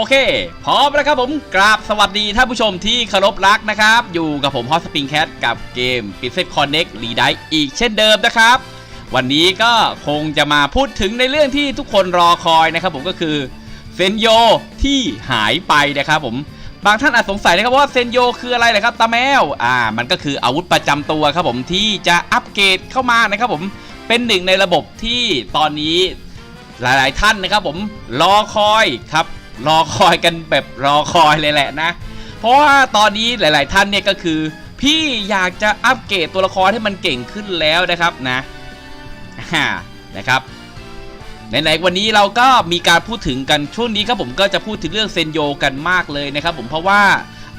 โอเค พร้อมแล้วครับผมกราบสวัสดีท่านผู้ชมที่เคารพรักนะครับ อยู่กับผมฮอสปริงแคทกับเกม p r i n c e s Connect รีไดอีกเช่นเดิมนะครับ วันนี้ก็คงจะมาพูดถึงในเรื่องที่ทุกคนรอคอยนะครับผมก็คือเซนโยที่หายไปนะครับผมบางท่านอาจสงสัยนะครับว่าเซนโยคืออะไรนะครับตาแมวอ่ามันก็คืออาวุธประจำตัวครับผมที่จะอัปเกรดเข้ามานะครับผมเป็นหนึ่งในระบบที่ตอนนี้หลาย ๆ ท่านนะครับผมรอคอยครับ รอคอยกันแบบรอคอยเลยแหละนะ เพราะว่าตอนนี้หลาย ๆ ท่านเนี่ยก็คือ พี่อยากจะอัปเกรดตัวละครให้มันเก่งขึ้นแล้วนะครับนะอ่านะครับไหนๆวันนี้เราก็มีการพูดถึงกันช่วงนี้ครับผมก็จะพูดถึงเรื่องเซนโยกันมากเลยนะครับผมเพราะว่า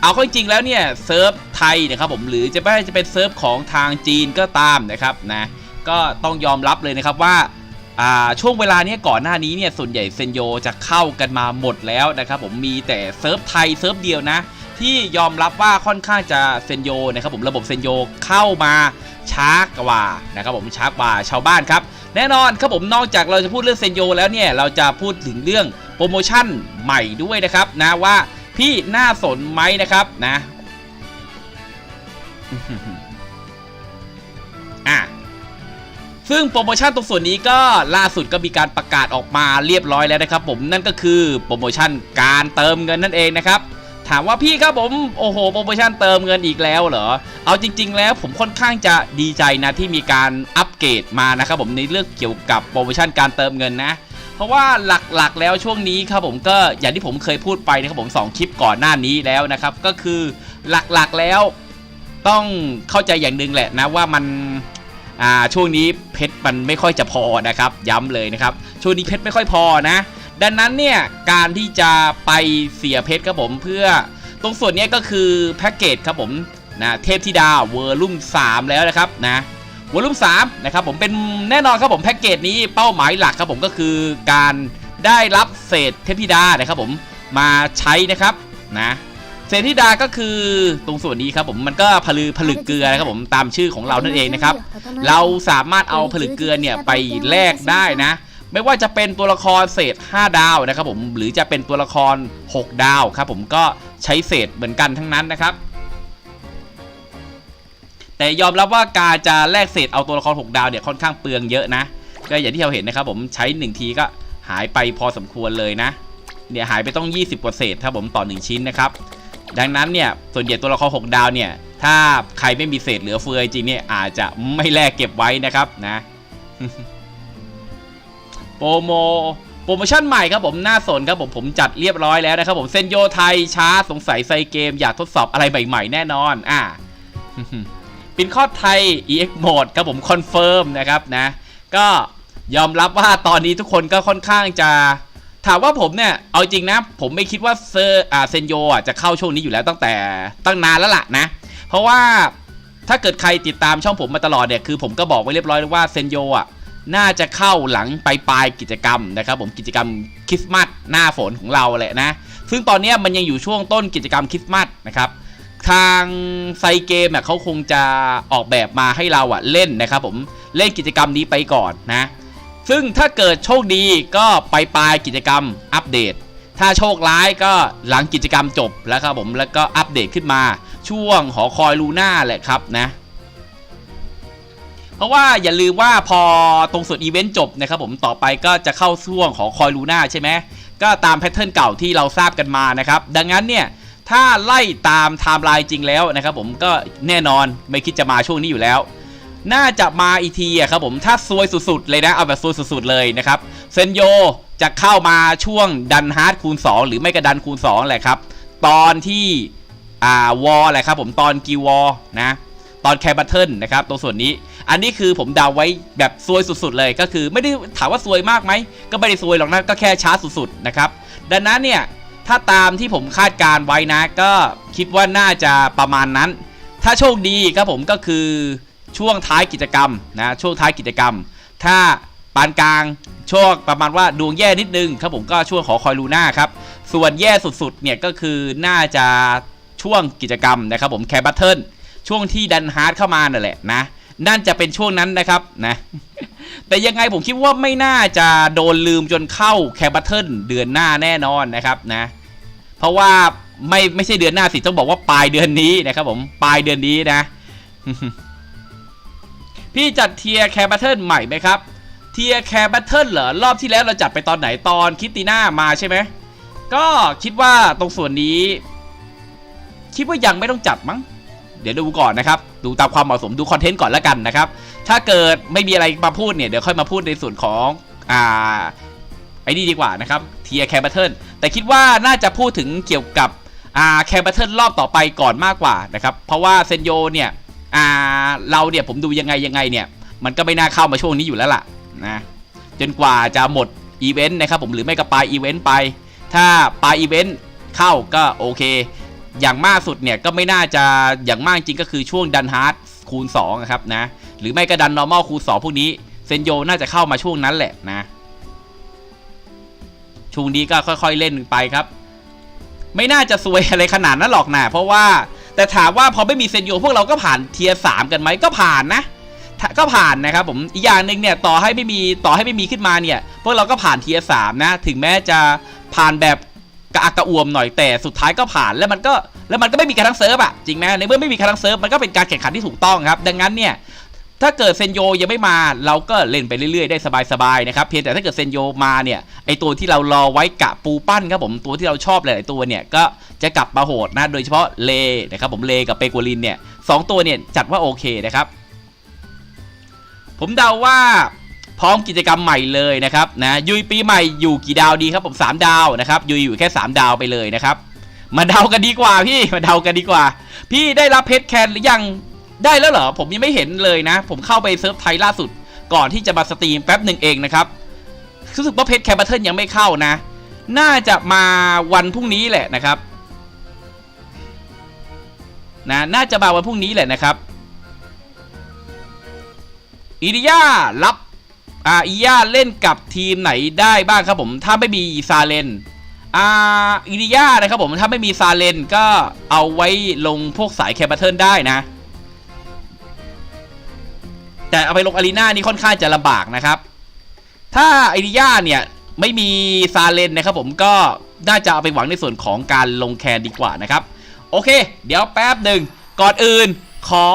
เอาเข้าจริงแล้วเนี่ยเซิร์ฟไทยนะครับผมหรือจะไม่จะเป็นเซิร์ฟของทางจีนก็ตามนะครับนะก็ต้องยอมรับเลยนะครับว่า ช่วงเวลาเนี้ยก่อนหน้านี้เนี่ยส่วนใหญ่เซนโยจะเข้ากันมาหมดแล้วนะครับผมมีแต่เซิร์ฟไทยเซิร์ฟเดียวนะ ที่ยอมรับว่าค่อนข้างจะเซนโยนะครับผมระบบเซนโยเข้ามาช้ากว่านะครับผมช้ากว่าชาวบ้านครับ แน่นอนครับผมนอกจากเราจะพูดเรื่องเซนโยแล้วเนี่ยเราจะพูดถึงเรื่องโปรโมชั่นใหม่ด้วยนะครับนะว่าพี่น่าสนไหมนะครับนะอะ ซึ่งโปรโมชั่นตรงส่วนนี้ก็ล่าสุดก็มีการประกาศออกมาเรียบร้อยแล้วนะครับ ผมนั่นก็คือโปรโมชั่นการเติมเงินนั่นเองนะครับถามว่าพี่ครับผมโอ้โหโปรโมชั่นเติมเงินอีกแล้วเหรอ เอาจริง ๆ แล้วผมค่อนข้างจะดีใจนะที่มีการอัปเกรดมานะครับผมในเรื่องเกี่ยวกับโปรโมชั่นการเติมเงินนะ เพราะว่าหลักๆแล้วช่วงนี้ครับผมก็อย่างที่ผมเคยพูดไปนะครับผมสองคลิปก่อนหน้านี้แล้วนะครับ ก็คือหลักๆแล้วต้องเข้าใจอย่างหนึ่งแหละนะว่ามัน อ่าช่วงนี้เพชรมันไม่ค่อยจะพอนะครับ ย้ำเลยนะครับ ช่วงนี้เพชรไม่ค่อยพอนะ ดังนั้นเนี่ยการที่จะไปเสียเพชรครับผมเพื่อตรงส่วนนี้ก็คือแพ็กเกจครับผมนะเทพธิดาเวอร์ลุ่ม3 แล้วนะครับนะเวอร์ลุ่ม3นะครับผมเป็นแน่นอนครับผมแพ็กเกจนี้เป้าหมายหลักครับผมก็คือการได้รับเศษเทพธิดานะครับผมมาใช้นะครับนะ เศษเทพธิดาก็คือตรงส่วนนี้ครับผมมันก็ผลึกผลึกเกลือนะครับผมตามชื่อของเรานั่นเองนะครับ เราสามารถเอาผลึกเกลือเนี่ยไปแลกได้นะ ไม่ว่าจะเป็นตัวละครเศษ 5 ดาวนะครับผมหรือจะเป็นตัวละคร 6 ดาวครับผมก็ใช้เศษเหมือนกันทั้งนั้นนะครับ แต่ยอมรับว่าการจะแลกเศษเอาตัวละคร 6 ดาวเนี่ยค่อนข้างเปลืองเยอะนะก็อย่างที่เราเห็นนะครับผมใช้ 1 ทีก็หายไปพอสมควรเลยนะเนี่ยหายไปต้อง 20กว่าเศษครับผมต่อ 1 ชิ้นนะครับ ดังนั้นเนี่ยส่วนใหญ่ตัวละคร6ดาวเนี่ยถ้าใครไม่มีเศษเหลือเฟือจริงเนี่ยอาจจะไม่แลกเก็บไว้นะครับนะโปรโมโปรโมชั่นใหม่ครับผมน่าสนครับผมผมจัดเรียบร้อยแล้วนะครับผมเซนโยไทยช้าสงสัยไซเกม อยากทดสอบอะไรใหม่ๆแน่นอน อ่าปินคอดไทย EX Mode ครับผมคอนเฟิร์มนะครับนะ ก็ยอมรับว่าตอนนี้ทุกคนก็ค่อนข้างจะ ถามว่าผมเนี่ย เอาจริงนะ ผมไม่คิดว่าเซอร์อ่าเซนโยอะจะเข้าช่วงนี้อยู่แล้วตั้งแต่ตั้งนานแล้วล่ะนะ เพราะว่าถ้าเกิดใครติดตามช่องผมมาตลอดเนี่ยคือผมก็บอกไว้เรียบร้อยแล้วว่าเซนโยอะน่าจะเข้าหลังไปลายปลายกิจกรรมนะครับผมกิจกรรมคริสต์มาสหน้าฝนของเราแหละนะ ซึ่งตอนนี้มันยังอยู่ช่วงต้นกิจกรรมคริสต์มาสนะครับทางไซเกมอะเขาคงจะออกแบบมาให้เราอะเล่นนะครับผมเล่นกิจกรรมนี้ไปก่อนนะ ซึ่งถ้าเกิดโชคดีก็ไปปลายกิจกรรมอัปเดต ถ้าโชคร้ายก็หลังกิจกรรมจบแล้วครับผมแล้วก็อัปเดตขึ้นมา ช่วงหอคอยลูน่าแหละครับนะ เพราะว่าอย่าลืมว่าพอตรงส่วนอีเวนต์จบนะครับผมต่อไปก็จะเข้าช่วงของคอยลูน่าใช่ไหมก็ตามแพทเทิร์นเก่าที่เราทราบกันมานะครับ ดังนั้นเนี่ยถ้าไล่ตามไทม์ไลน์จริงแล้วนะครับผมก็แน่นอนไม่คิดจะมาช่วงนี้อยู่แล้ว น่าจะมาอีกทีอะครับผมถ้าซวยสุดๆเลยนะเอาแบบซวยสุดๆเลยนะครับเซนโยจะเข้ามาช่วงดันฮาร์ดคูณ 2 หรือไม่ก็ดันคูณ2แหละครับ ตอนที่อ่าวอลแหละครับผมตอนกีวอนะตอนแคร์บัตเทิลนะครับตรงส่วนนี้ อันนี้คือผมเดาไว้แบบซวยสุด ๆ เลยก็คือไม่ได้ถามว่าซวยมากไหม ก็ไม่ได้ซวยหรอกนะก็แค่ช้าสุด ๆ นะครับ ดังนั้นเนี่ย ถ้าตามที่ผมคาดการไว้นะ ก็คิดว่าน่าจะประมาณนั้น ถ้าโชคดีครับผมก็คือ ช่วงท้ายกิจกรรมนะช่วงท้ายกิจกรรม ถ้าปานกลางช่วงประมาณว่าดวงแย่นิดนึงครับผมก็ช่วงขอคอยลูน่าครับส่วนแย่สุดๆเนี่ยก็คือน่าจะช่วงกิจกรรมนะครับผมแคร์บัตเทิลช่วงที่ดันฮาร์ดเข้ามานั่นแหละนะนั่นจะเป็นช่วงนั้นนะครับนะแต่ยังไงผมคิดว่าไม่น่าจะโดนลืมจนเข้าแคร์บัตเทิลเดือนหน้าแน่นอนนะครับนะเพราะว่าไม่ไม่ใช่เดือนหน้าสิต้องบอกว่าปลายเดือนนี้นะครับผมปลายเดือนนี้นะ พี่จัดเทียร์แคร์บัตเทิลใหม่ไหมครับ เทียร์แคร์บัตเทิลเหรอ รอบที่แล้วเราจัดไปตอนไหนตอนคิตติน่ามาใช่ไหม ก็คิดว่าตรงส่วนนี้ คิดว่ายังไม่ต้องจัดมั้ง เดี๋ยวดูก่อนนะครับ ดูตามความเหมาะสมดูคอนเทนต์ก่อนแล้วกันนะครับ ถ้าเกิดไม่มีอะไรมาพูดเนี่ยเดี๋ยวค่อยมาพูดในส่วนของอ่าไอ้นี่ดีกว่านะครับเทียร์แคร์บัตเทิลแต่คิดว่าน่าจะพูดถึงเกี่ยวกับอ่าแคร์บัตเทิลรอบต่อไปก่อนมากกว่านะครับ เพราะว่าเซนโยเนี่ย อ่าเราเนี่ยผมดูยังไงยังไงเนี่ย มันก็ไม่น่าเข้ามาช่วงนี้อยู่แล้วล่ะนะจนกว่าจะหมดอีเวนต์นะครับผมหรือไม่ก็ปลายอีเวนต์ไป ถ้าปลายอีเวนต์เข้าก็โอเค อย่างมากสุดเนี่ยก็ไม่น่าจะอย่างมากจริงก็คือช่วงดันฮาร์ดคูณ2อะครับนะหรือไม่ก็ดันนอร์มอลคูณ2พวกนี้เซนโยน่าจะเข้ามาช่วงนั้นแหละนะช่วงนี้ก็ค่อยๆเล่นไปครับ ไม่น่าจะซวยอะไรขนาดนั้นหรอกนะเพราะว่า แต่ถามว่าพอไม่มีเซนโยพวกเราก็ผ่านเทียร์สามกันไหมก็ผ่านนะ ก็ผ่านนะครับผมอีกอย่างหนึ่งเนี่ยต่อให้ไม่มีต่อให้ไม่มีขึ้นมาเนี่ยพวกเราก็ผ่านเทียร์สามนะถึงแม้จะผ่านแบบกระอักกระอ่วมหน่อยแต่สุดท้ายก็ผ่านแล้วมันก็แล้วมันก็ไม่มีการทั้งเซิร์ฟอะจริงไหมในเมื่อไม่มีการทั้งเซิร์ฟมันก็เป็นการแข่งขันที่ถูกต้องครับ ดังนั้นเนี่ย ถ้าเกิดเซนโยยังไม่มาเราก็เล่นไปเรื่อยๆได้สบายๆนะครับเพียงแต่ถ้าเกิดเซนโยมาเนี่ยไอตัวที่เรารอไว้กะปูปั้นครับผมตัวที่เราชอบหลายๆตัวเนี่ยก็จะกลับมาโหดนะโดยเฉพาะเลนะครับผมเลกับเปกัวลินเนี่ยสองตัวเนี่ยจัดว่าโอเคนะครับ ผมเดาว่าพร้อมกิจกรรมใหม่เลยนะครับนะยุยปีใหม่อยู่กี่ดาวดีครับผมสามดาวนะครับยุยอยู่แค่สามดาวไปเลยนะครับมาเดากันดีกว่าพี่มาเดากันดีกว่า พี่ได้รับเพชรแคนหรือยัง ได้แล้วเหรอ ผมยังไม่เห็นเลยนะ ผมเข้าไปเซิร์ฟไทยล่าสุด ก่อนที่จะมาสตรีมแป๊บหนึ่งเองนะครับรู้สึกว่าเพชรแคมเบเทิลยังไม่เข้านะ น่าจะมาวันพรุ่งนี้แหละนะครับนะน่าจะมาวันพรุ่งนี้แหละนะครับอิริยารับอ่าอิริยาเล่นกับทีมไหนได้บ้างครับผม ถ้าไม่มีซาเลนอ่าอิริยานะครับผมถ้าไม่มีซาเลนก็เอาไว้ลงพวกสายแคมเบเทิลได้นะ แต่เอาไปลงอารีนานี่ค่อนข้างจะลำบากนะครับ ถ้าไอริยาเนี่ยไม่มีซาเลนนะครับผมก็น่าจะเอาไปหวังในส่วนของการลงแคนดีกว่านะครับ โอเค เดี๋ยวแป๊บหนึ่งก่อนอื่นขอ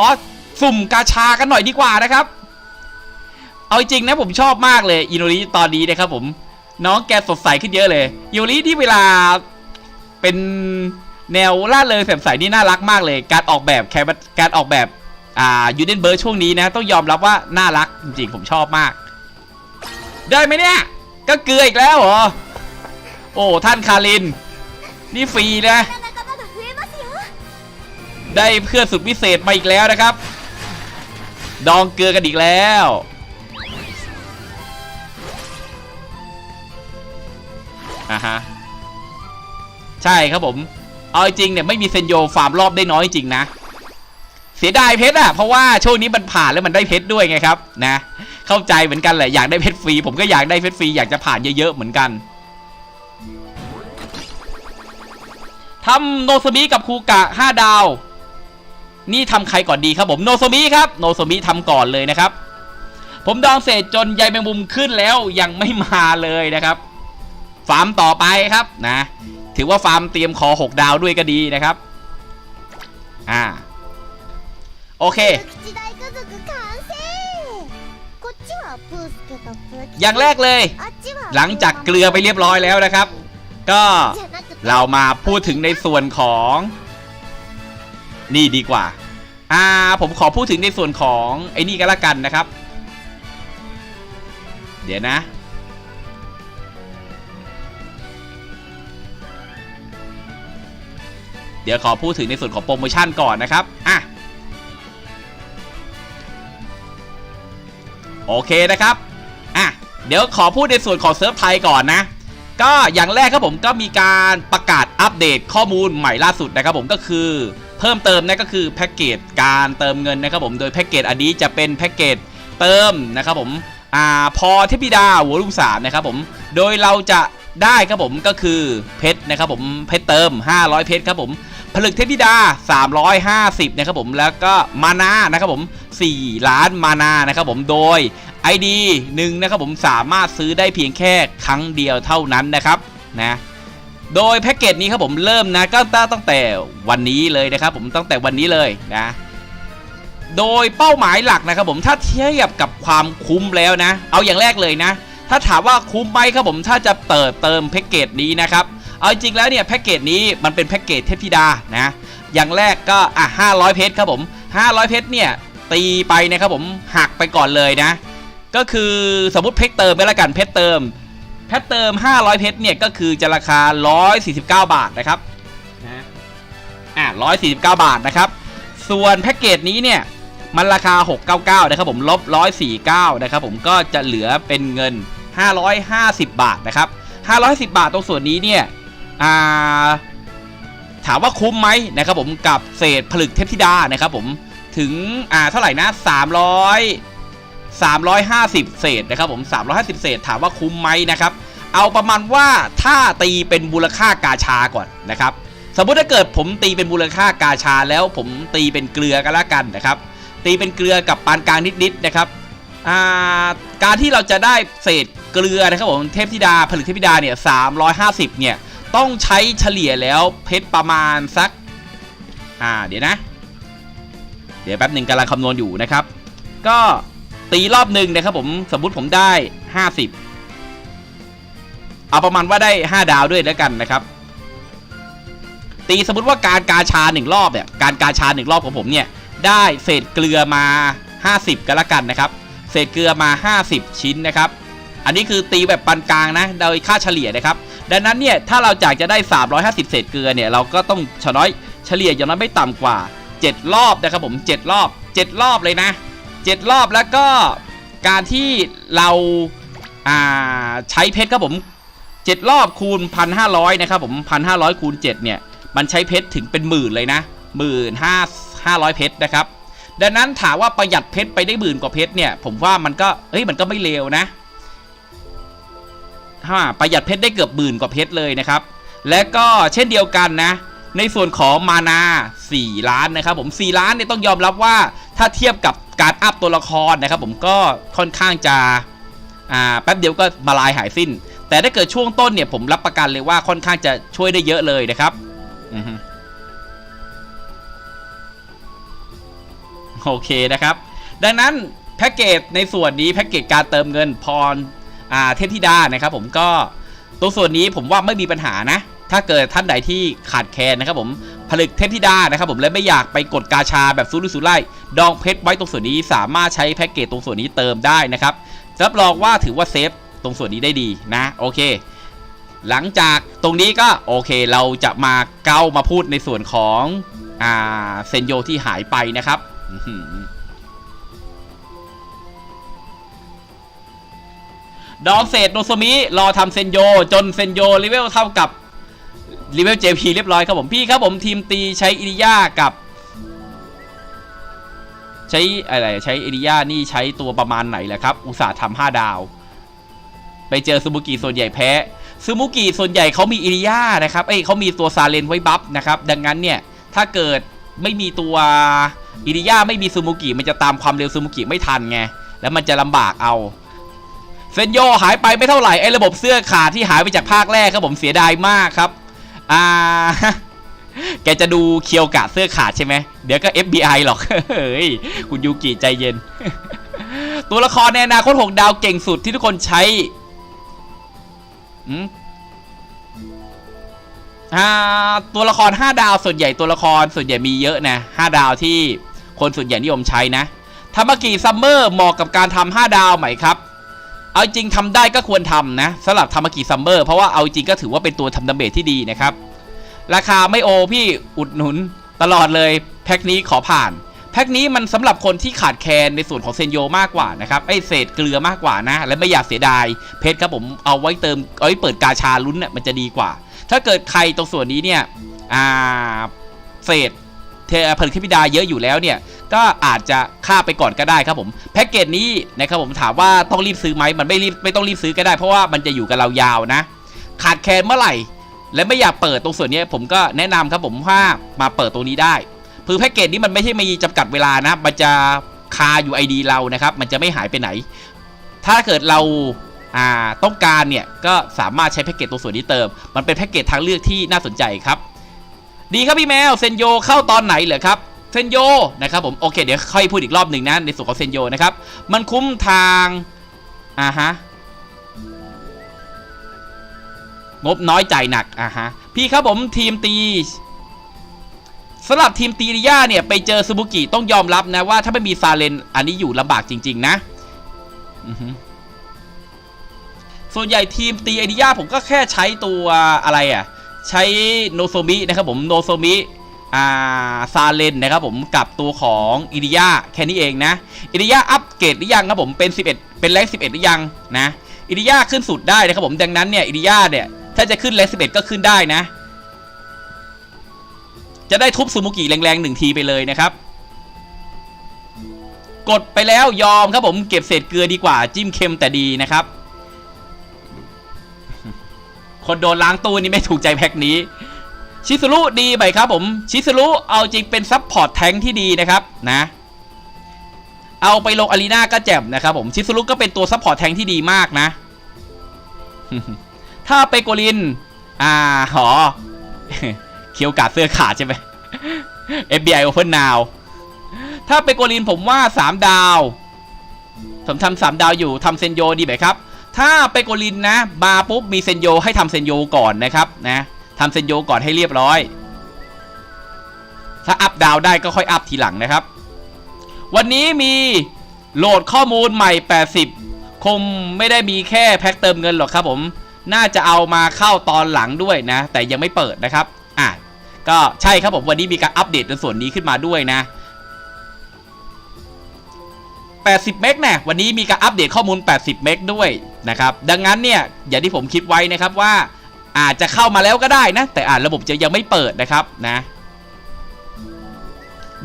สุ่มกาชากันหน่อยดีกว่านะครับ เอาจริงนะผมชอบมากเลยอินโนริตอนนี้นะครับผมน้องแกสดใสขึ้นเยอะเลยอินโนริที่เวลาเป็นแนวล่าเริงแสมใสนี่น่ารักมากเลย การออกแบบแคการออกแบบ อ่ายูเดนเบิร์ช่วงนี้นะ ต้องยอมรับว่าน่ารักจริงๆผมชอบมาก ได้ไหมเนี่ย ก็เกลืออีกแล้วเหรอ โอ้ท่านคาริน นี่ฟรีนะ ได้เพื่อนสุดพิเศษมาอีกแล้วนะครับ ดองเกลือกันอีกแล้วอ่าฮะใช่ครับผม เอาจริงเนี่ยไม่มีเซนโยฟาร์มรอบได้น้อยจริงนะ เสียดายเพชรอะเพราะว่าช่วงนี้มันผ่านแล้วมันได้เพชรด้วยไงครับนะเข้าใจเหมือนกันแหละอยากได้เพชรฟรีผมก็อยากได้เพชรฟรีอยากจะผ่านเยอะๆเหมือนกันทำโนโซมิกับคูกะ5ดาว นี่ทำใครก่อนดีครับผมโนโซมิครับโนโซมิทำก่อนเลยนะครับ ผมดองเสร็จจนใยแมงมุมขึ้นแล้วยังไม่มาเลยนะครับ ฟาร์มต่อไปครับนะ ถือว่าฟาร์มเตรียมขอ6ดาวด้วยก็ดีนะครับ อ่า โอเค อย่างแรกเลย หลังจากเกลือไปเรียบร้อยแล้วนะครับ ก็เรามาพูดถึงในส่วนของ นี่ดีกว่า อ่า ผมขอพูดถึงในส่วนของไอ้นี่ก็แล้วกันนะครับ เดี๋ยวนะเดี๋ยวขอพูดถึงในส่วนของโปรโมชั่นก่อนนะครับ อะ โอเคนะครับอะเดี๋ยวขอพูดในส่วนของเซิร์ฟไทยก่อนนะ ก็อย่างแรกครับผมก็มีการประกาศอัปเดตข้อมูลใหม่ล่าสุดนะครับผมก็คือเพิ่มเติมนั่นก็คือแพ็กเกจการเติมเงินนะครับผมโดยแพ็กเกจอันนี้จะเป็นแพ็กเกจเติมนะครับผมอ่าพอเทพิดาวลุ่มสามนะครับผมโดยเราจะได้ครับผมก็คือเพชรนะครับผมเพชรเติม 500 เพชรครับผม ผลึกเทพธิดา 350 นะครับผมแล้วก็มานานะครับผม 4 ล้านมานานะครับผมโดย ID หนึ่งนะครับผมสามารถซื้อได้เพียงแค่ครั้งเดียวเท่านั้นนะครับนะโดยแพ็กเกจนี้ครับผมเริ่มนะก็ตั้งแต่วันนี้เลยนะครับผมตั้งแต่วันนี้เลยนะโดยเป้าหมายหลักนะครับผมถ้าเทียบกับความคุ้มแล้วนะ เอาอย่างแรกเลยนะ ถ้าถามว่าคุ้มไหมครับผมถ้าจะเติมเติมแพ็กเกจนี้นะครับ เอาจริงแล้วเนี่ยแพ็กเกจนี้มันเป็นแพ็กเกจเทพธิดานะอย่างแรกก็อะ500 เพชรครับผม 500 เพชรเนี่ยตีไปนะครับผมหักไปก่อนเลยนะ ก็คือสมมติเพชรเติมไปแล้วกันเพชรเติมเพชรเติม 500 เพชรเนี่ยก็คือจะราคา 149 บาทนะครับนะอะ149 บาทนะครับ ส่วนแพ็กเกจนี้เนี่ยมันราคา 699 นะครับผมลบ 149 นะครับผมก็จะเหลือเป็นเงิน 550 บาทนะครับ 510 บาทตรงส่วนนี้เนี่ย อ่าถามว่าคุ้มไหมนะครับผมกับเศษผลึกเทพธิดานะครับผมถึงอ่าเท่าไหร่นะ300 350 เศษนะครับผม 350 เศษ ถามว่าคุ้มไหมนะครับ เอาประมาณว่าถ้าตีเป็นมูลค่ากาชาก่อนนะครับ สมมติถ้าเกิดผมตีเป็นมูลค่ากาชาแล้วผมตีเป็นเกลือกันละกันนะครับ ตีเป็นเกลือกับปานกลางนิดๆนะครับการที่เราจะได้เศษเกลือนะครับผมเทพธิดาผลึกเทพธิดาเนี่ย350 เนี่ย ต้องใช้เฉลี่ยแล้วเพชรประมาณสัก อ่า เดี๋ยวนะ เดี๋ยวแป๊บหนึ่งกำลังคำนวณอยู่นะครับ ก็ตีรอบหนึ่งนะครับผมสมมุติผมได้ 50 เอาประมาณว่าได้ 5 ดาวด้วยแล้วกันนะครับ ตีสมมติว่าการกาชาหนึ่งรอบเนี่ยการกาชาหนึ่งรอบของผมเนี่ยได้เศษเกลือมา 50กันละกันนะครับ เศษเกลือมา 50 ชิ้นนะครับ อันนี้คือตีแบบปานกลางนะ โดยค่าเฉลี่ยนะครับ ดังนั้นเนี่ยถ้าเราจากจะได้ 350 เศษเกลือเนี่ยเราก็ต้องชน้อยเฉลี่ยอย่างน้อยไม่ต่ำกว่า 7 รอบนะครับผม 7 รอบ 7 รอบเลยนะ 7 รอบแล้วก็การที่เราาใช้เพชรครับผม 7 รอบคูณ 1,500 นะครับผม 1,500 คูณ 7 เนี่ย มันใช้เพชรถึงเป็นหมื่นเลยนะหมื่นห้าห้าร้อยเพชรนะครับ ดังนั้นถามว่าประหยัดเพชรไปได้หมื่นกว่าเพชรเนี่ย ผมว่ามันก็เอ้ยมันก็ไม่เลวนะ ฮ่าประหยัดเพชรได้เกือบหมื่นกว่าเพชรเลยนะครับ และก็เช่นเดียวกันนะ ในส่วนของมานา 4 ล้านนะครับผม4ล้านเนี่ยต้องยอมรับว่าถ้าเทียบกับการอัพตัวละครนะครับผมก็ค่อนข้างจะอ่าแป๊บเดียวก็มาลายหายสิ้น แต่ถ้าเกิดช่วงต้นเนี่ยผมรับประกันเลยว่าค่อนข้างจะช่วยได้เยอะเลยนะครับโอเคนะครับ ดังนั้นแพ็กเกจในส่วนนี้แพ็กเกจการเติมเงินพร อ่าเทพธิดานะครับผมก็ตัวส่วนนี้ผมว่าไม่มีปัญหานะ ถ้าเกิดท่านใดที่ขาดแคลนนะครับผมผลึกเทพธิดานะครับผมและไม่อยากไปกดกาชาแบบซูรุสุไลดองเพชรไว้ตรงส่วนนี้สามารถใช้แพ็กเกจตรงส่วนนี้เติมได้นะครับรับรองว่าถือว่าเซฟตรงส่วนนี้ได้ดีนะโอเค หลังจากตรงนี้ก็โอเคเราจะมาเก้ามาพูดในส่วนของอ่าเซนโยที่หายไปนะครับ ดองเศษโนโซมิรอทำเซนโย จนเซนโยเลเวลเท่ากับเลเวล JP เรียบร้อยครับผมพี่ครับผมทีมตีใช้อิริยากับ ใช้อะไรใช้อิริยานี่ใช้ตัวประมาณไหนแหละครับ อุตส่าห์ทำห้าดาว ไปเจอซูมุกิส่วนใหญ่แพ้ซูมุกิส่วนใหญ่เขามีอิริยานะครับเอ้ยเขามีตัวซาเลนไว้บัฟนะครับดังนั้นเนี่ยถ้าเกิดไม่มีตัวอิริยาไม่มีซูมุกิมันจะตามความเร็วซูมุกิไม่ทันไงแล้วมันจะลำบากเอา เซนโยหายไปไม่เท่าไหร่ไอ้ระบบเสื้อขาดที่หายไปจากภาคแรกครับผมเสียดายมากครับ อ่า แกจะดูเคียวกะเสื้อขาดใช่ไหมเดี๋ยวก็ FBI หรอก เฮ้ย คุณยูกิใจเย็น ตัวละครในอนาคต6ดาวเก่งสุดที่ทุกคนใช้อืมอ่าตัวละคร 5 ดาวส่วนใหญ่ตัวละครส่วนใหญ่มีเยอะนะ 5 ดาวที่คนส่วนใหญ่นิยมใช้นะทามากิซัมเมอร์เหมาะกับการทำ5ดาวไหมครับ เอาจริงทำได้ก็ควรทำนะสำหรับทามากิซัมเมอร์เพราะว่าเอาจริงก็ถือว่าเป็นตัวทำดาเมจที่ดีนะครับ ราคาไม่โอพี่อุดหนุนตลอดเลย แพ็คนี้ขอผ่าน แพ็คนี้มันสำหรับคนที่ขาดแคลนในส่วนของเซนโยมากกว่านะครับไอเศษเกลือมากกว่านะ และไม่อยากเสียดาย เพชรครับผมเอาไว้เติมเอาไว้เปิดกาชาลุ้นเนี่ยมันจะดีกว่า ถ้าเกิดใครตรงส่วนนี้เนี่ยอ่าเศษเทผลิตพิดาเยอะอยู่แล้วเนี่ย ก็อาจจะค่าไปก่อนก็ได้ครับผมแพ็กเกจนี้นะครับผมถามว่าต้องรีบซื้อไหมมันไม่รีบไม่ต้องรีบซื้อก็ได้ เพราะว่ามันจะอยู่กับเรายาวนะ ขาดแคลนเมื่อไหร่ และไม่อยากเปิดตรงส่วนนี้ผมก็แนะนำครับผมว่ามาเปิดตรงนี้ได้คือแพ็กเกจนี้มันไม่ใช่มีจำกัดเวลานะ มันจะคาอยู่ ID เรานะครับ มันจะไม่หายไปไหน ถ้าเกิดเราอ่าต้องการเนี่ยก็สามารถใช้แพ็กเกจตัวส่วนนี้เติม มันเป็นแพ็กเกจทางเลือกที่น่าสนใจครับ ดีครับพี่แมวเซนโยเข้าตอนไหนเหรอครับ เซนโยนะครับผมโอเคเดี๋ยวค่อยพูดอีกรอบหนึ่งนะในส่วนของเซนโยนะครับมันคุ้มทางอ่าฮะงบน้อยใจหนักอ่าฮะพี่ครับผมทีมตีสำหรับทีมตีริยาเนี่ยไปเจอซูบุกิต้องยอมรับนะว่าถ้าไม่มีซาเลนอันนี้อยู่ลำบากจริง ๆ นะส่วนใหญ่ทีมตีเอริยาผมก็แค่ใช้ตัวอะไรอะ ใช้โนโซมินะครับผมโนโซมิ อ่าซาเลนนะครับผมกับตัวของอิริยาแค่นี้เองนะอิริยาอัปเกรดหรือยังครับผมเป็น 11 เป็นแรง11 หรือยังนะอิริยาขึ้นสุดได้นะครับผมดังนั้นเนี่ยอิริยาเนี่ยถ้าจะขึ้นแรง11 ก็ขึ้นได้นะ จะได้ทุบซูมุกิแรงๆหนึ่งทีไปเลยนะครับ กดไปแล้วยอมครับผมเก็บเศษเกลือดีกว่าจิ้มเค็มแต่ดีนะครับคนโดนล้างตู้นี่ไม่ถูกใจแพ็คนี้ ชิซุรุดีไปครับผม ชิซุรุเอาจริงเป็นซับพอร์ตแทงที่ดีนะครับนะเอาไปลงอารีนาก็แจ่มนะครับผมชิซุรุก็เป็นตัวซับพอร์ตแทงที่ดีมากนะ ถ้าไปโกลิน อ่าหอเคียวกาดเสื้อขาดใช่ไหม FBI Open Now ถ้าไปโกลินผมว่า 3 ดาว ผมทำสามดาวอยู่ทำเซนโยดีไหมครับ ถ้าไปโกลินนะมาปุ๊บมีเซนโยให้ทำเซนโยก่อนนะครับนะ ทำเซนโยก่อนให้เรียบร้อย ถ้าอัพดาวได้ก็ค่อยอัพทีหลังนะครับ วันนี้มีโหลดข้อมูลใหม่ 80 คงไม่ได้มีแค่แพ็คเติมเงินหรอกครับผม น่าจะเอามาเข้าตอนหลังด้วยนะ แต่ยังไม่เปิดนะครับอะก็ใช่ครับผมวันนี้มีการอัปเดตในส่วนนี้ขึ้นมาด้วยนะ 80 เมกนี่วันนี้มีการอัปเดตข้อมูล 80 เมกด้วยนะครับ ดังนั้นเนี่ยอย่างที่ผมคิดไว้นะครับว่า อาจจะเข้ามาแล้วก็ได้นะ แต่อาจระบบจะยังไม่เปิดนะครับนะ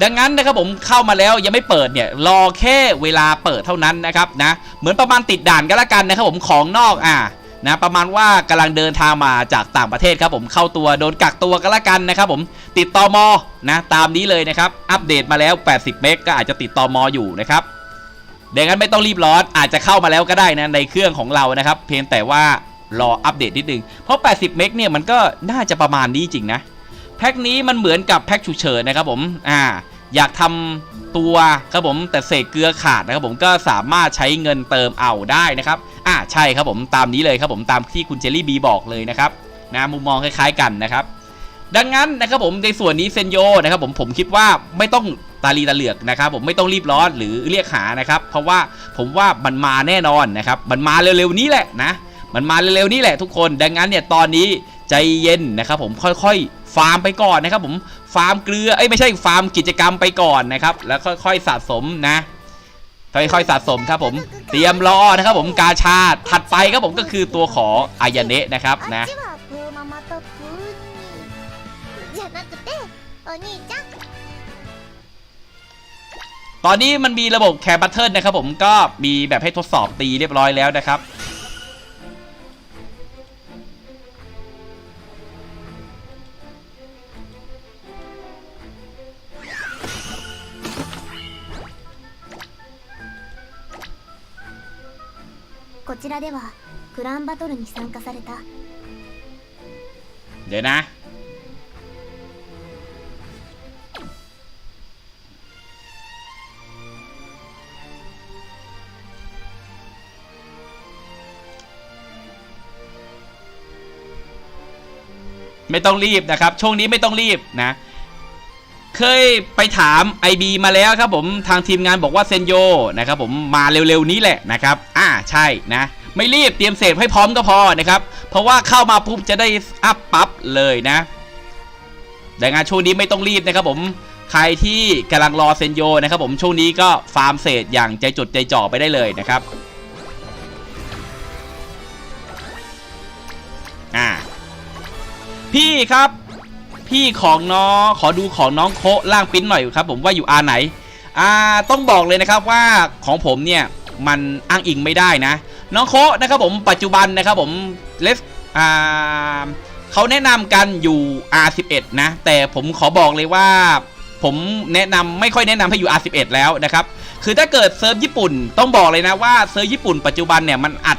ดังนั้นนะครับผมเข้ามาแล้วยังไม่เปิดเนี่ยรอแค่เวลาเปิดเท่านั้นนะครับนะเหมือนประมาณติดด่านก็แล้วกันนะครับผมของนอกอ่านะประมาณว่ากำลังเดินทางมาจากต่างประเทศครับผมเข้าตัวโดนกักตัวก็แล้วกันนะครับผมติดตอมอนะตามนี้เลยนะครับอัปเดตมาแล้ว 80 เมกก็อาจจะติดตอมออยู่นะครับดังนั้นไม่ต้องรีบร้อนอาจจะเข้ามาแล้วก็ได้นะในเครื่องของเรานะครับ เพียงแต่ว่า รออัปเดตนิดนึง เพราะ 80 เมกเนี่ยมันก็น่าจะประมาณนี้จริงนะ แพ็คนี้มันเหมือนกับแพ็คฉุกเฉินนะครับผม อ่า อยากทำตัวครับผมแต่เศษเกลือขาดนะครับผมก็สามารถใช้เงินเติมเอาได้นะครับ อ่าใช่ครับผมตามนี้เลยครับผมตามที่คุณเจลลี่บีบอกเลยนะครับนะมุมมองคล้ายๆกันนะครับ ดังนั้นนะครับผมในส่วนนี้เซนโยนะครับผมผมคิดว่าไม่ต้องตาลีตาเหลือกนะครับผมไม่ต้องรีบร้อนหรือเรียกหานะครับ เพราะว่าผมว่ามันมาแน่นอนนะครับ มันมาเร็วๆนี้แหละนะ มันมาเร็วๆนี่แหละทุกคนดังนั้นเนี่ยตอนนี้ใจเย็นนะครับผมค่อยๆ ฟาร์มไปก่อนนะครับผมฟาร์มเกลือเอ้ยไม่ใช่ฟาร์มกิจกรรมไปก่อนนะครับแล้วค่อยๆสะสมนะค่อยๆสะสมครับผมเตรียมรอนะครับผมกาชาถัดไปครับผมก็คือตัวขออายเนะนะครับนะตอนนี้มันมีระบบแคร์บัตเทิลนะครับผมก็มีแบบให้ทดสอบตีเรียบร้อยแล้วนะครับ こちらではクランバトルに参加された เดี๋ยวนะ ไม่ต้องรีบนะครับ ช่วงนี้ไม่ต้องรีบนะ เคยไปถาม IB มาแล้วครับผมทางทีมงานบอกว่าเซนโยนะครับผมมาเร็วๆนี้แหละนะครับ อ่า ใช่นะ ไม่รีบเตรียมเสพให้พร้อมก็พอนะครับ เพราะว่าเข้ามาปุ๊บจะได้อัพปั๊บเลยนะดังนั้นช่วงนี้ไม่ต้องรีบนะครับผมใครที่กำลังรอเซนโยนะครับผมช่วงนี้ก็ฟาร์มเศษอย่างใจจดใจจ่อไปได้เลยนะครับอ่าพี่ครับ พี่ของน้องขอดูของน้องโคล่างปริ้นหน่อยครับ ผมว่าอยู่อาไหน อ่าต้องบอกเลยนะครับว่าของผมเนี่ย มันอ้างอิงไม่ได้นะ น้องโคนะครับผมปัจจุบันนะครับผมเลสอ่าเขาแนะนำกันอยู่ R11 นะ แต่ผมขอบอกเลยว่า ผมแนะนำไม่ค่อยแนะนำให้อยู่ R11 แล้วนะครับ คือถ้าเกิดเซิร์ฟญี่ปุ่นต้องบอกเลยนะว่าเซิร์ฟญี่ปุ่นปัจจุบันเนี่ยมันอัด